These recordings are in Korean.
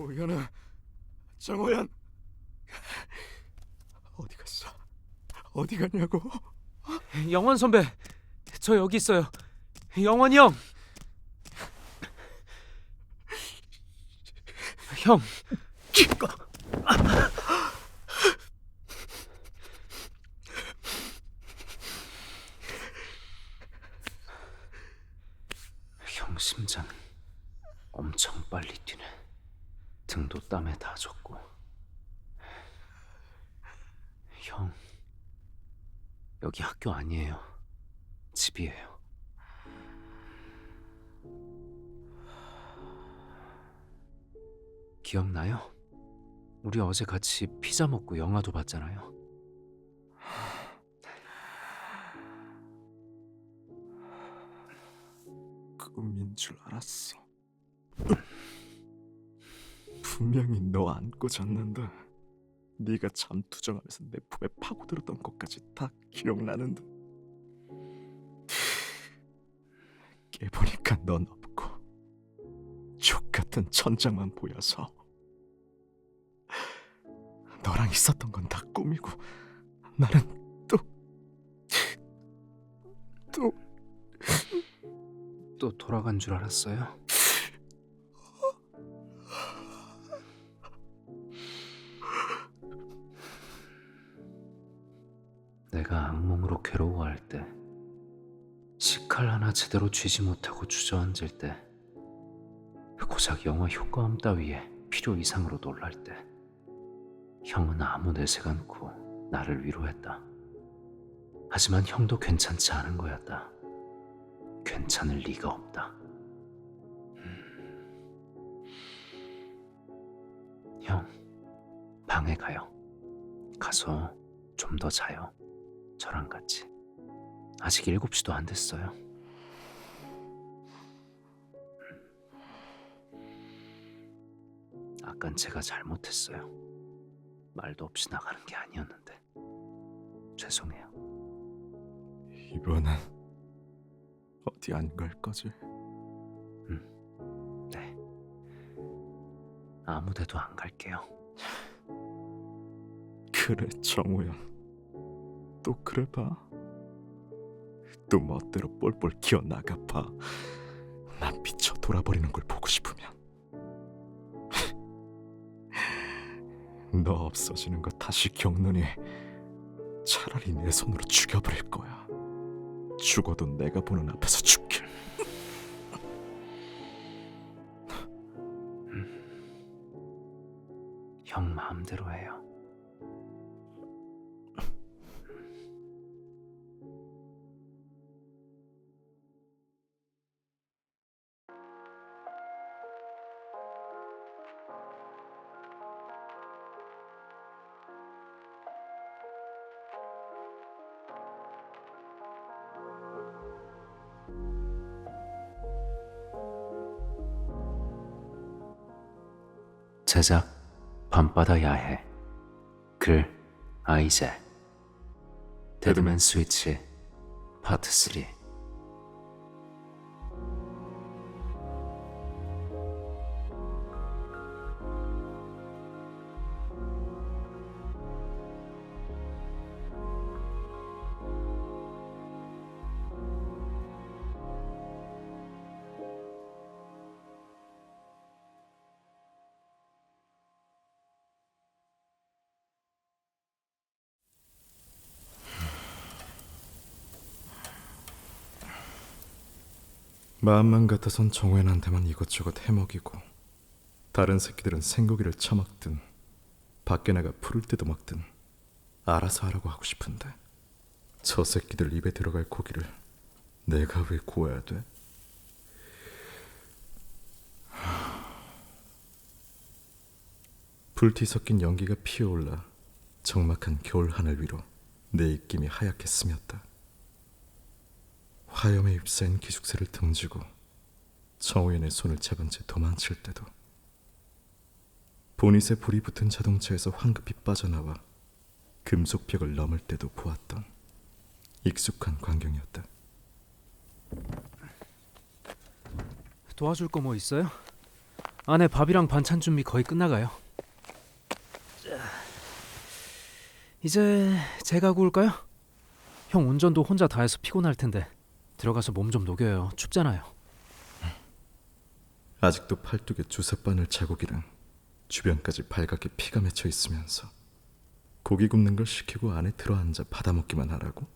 오연아, 정호연, 어디 갔어? 어디 갔냐고? 영원 선배, 저 여기 있어요. 영원이 형. 형, 형 심장 엄청 빨리 뛰네. 등도 땀에 다 젖고. 형, 여기 학교 아니에요. 집이에요. 기억나요? 우리 어제 같이 피자 먹고 영화도 봤잖아요. 꿈인 줄 알았어. 분명히 너 안고 잤는데 네가 잠투정하면서 내 품에 파고들었던 것까지 다 기억나는데 깨보니까 넌 없고 족 같은 천장만 보여서 너랑 있었던 건 다 꿈이고 나는 또 또, 또 돌아간 줄 알았어요. 내가 악몽으로 괴로워할 때, 식칼 하나 제대로 쥐지 못하고 주저앉을 때, 고작 영화 효과음 따위에 필요 이상으로 놀랄 때, 형은 아무 내색 않고 나를 위로했다. 하지만 형도 괜찮지 않은 거였다. 괜찮을 리가 없다. 음. 형, 방에 가요. 가서 좀 더 자요. 저랑 같이. 아직 일곱 시도 안 됐어요. 아깐 제가 잘못했어요. 말도 없이 나가는 게 아니었는데. 죄송해요. 이번엔 어디 안 갈 거지? 네. 아무 데도 안 갈게요. 그래 정우영 또 그래 봐 또 멋대로 뻘뻘 기어 나가 봐 난 미쳐 돌아버리는 걸 보고 싶으면. 너 없어지는 거 다시 겪느니 차라리 내 손으로 죽여버릴 거야. 죽어도 내가 보는 앞에서 죽길. 형 마음대로 해요. 제작 밤바다 야해. 글 아이제. 데드맨 스위치 파트 3 마음만 같아선 정우현한테만 이것저것 해먹이고 다른 새끼들은 생고기를 처먹든 밖에 나가 풀을 뜯어 먹든 알아서 하라고 하고 싶은데 저 새끼들 입에 들어갈 고기를 내가 왜 구워야 돼? 불티 섞인 연기가 피어올라 적막한 겨울 하늘 위로 내 입김이 하얗게 스몄다. 화염에 휩싸인 기숙사를 등지고 정우현의 손을 잡은 채 도망칠 때도 보닛에 불이 붙은 자동차에서 황급히 빠져나와 금속벽을 넘을 때도 보았던 익숙한 광경이었다. 도와줄 거 뭐 있어요? 안에 밥이랑 반찬 준비 거의 끝나가요. 자, 이제 제가 구울까요? 형 운전도 혼자 다 해서 피곤할 텐데 들어가서 몸 좀 녹여요. 춥잖아요. 아직도 팔뚝에 주사바늘 자국이랑 주변까지 발갛게 피가 맺혀 있으면서 고기 굽는 걸 시키고 안에 들어앉아 받아먹기만 하라고?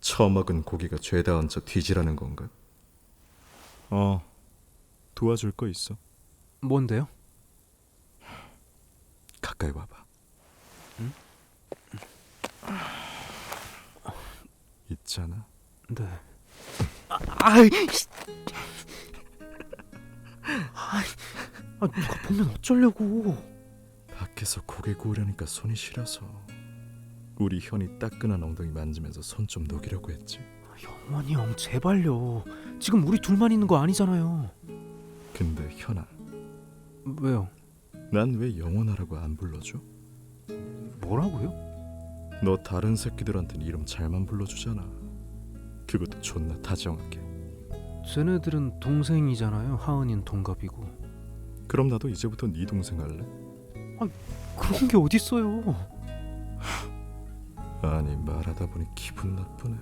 처먹은 고기가 죄다 얹어 뒤지라는 건가? 어, 도와줄 거 있어. 뭔데요? 가까이 와봐. 있잖아. 네. 아, 아이, 아, 누가 보면 어쩌려고? 밖에서 고개 구우려니까 손이 시려서 우리 현이 따끈한 엉덩이 만지면서 손 좀 녹이려고 했지. 영원히 형 제발요. 지금 우리 둘만 있는 거 아니잖아요. 근데 현아, 왜요? 난 왜 영원하라고 안 불러줘? 뭐라고요? 너 다른 새끼들한텐 이름 잘만 불러주잖아. 그것도 존나 다정하게. 쟤네들은 동생이잖아요. 하은이는 동갑이고. 그럼 나도 이제부터 네 동생 할래? 그런 게 어딨어요? 아니 말하다 보니 기분 나쁘네.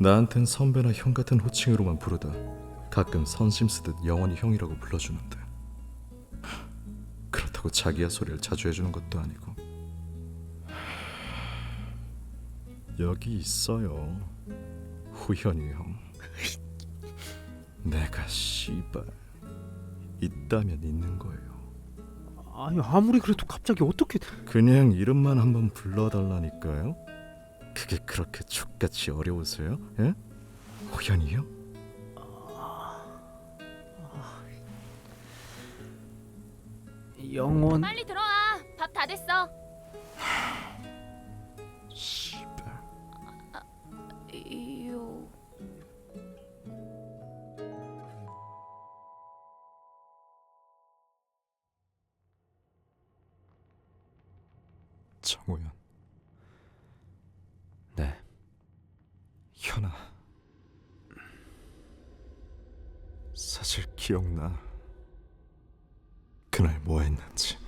나한텐 선배나 형 같은 호칭으로만 부르다 가끔 선심 쓰듯 영원히 형이라고 불러주는데 그렇다고 자기야 소리를 자주 해주는 것도 아니고 여기 있어요 후현이 형 내가 씨발 있다면 있는 거예요 아니 아무리 그래도 갑자기 어떻게? 그냥 이름만 한번 불러달라니까요. 그게 그렇게 족같이 어려우세요? 예? 호연이요? 영원. 빨리 들어와. 밥 다 됐어. 정우연. 네. 현아. 사실 기억나. 그날 뭐 했는지.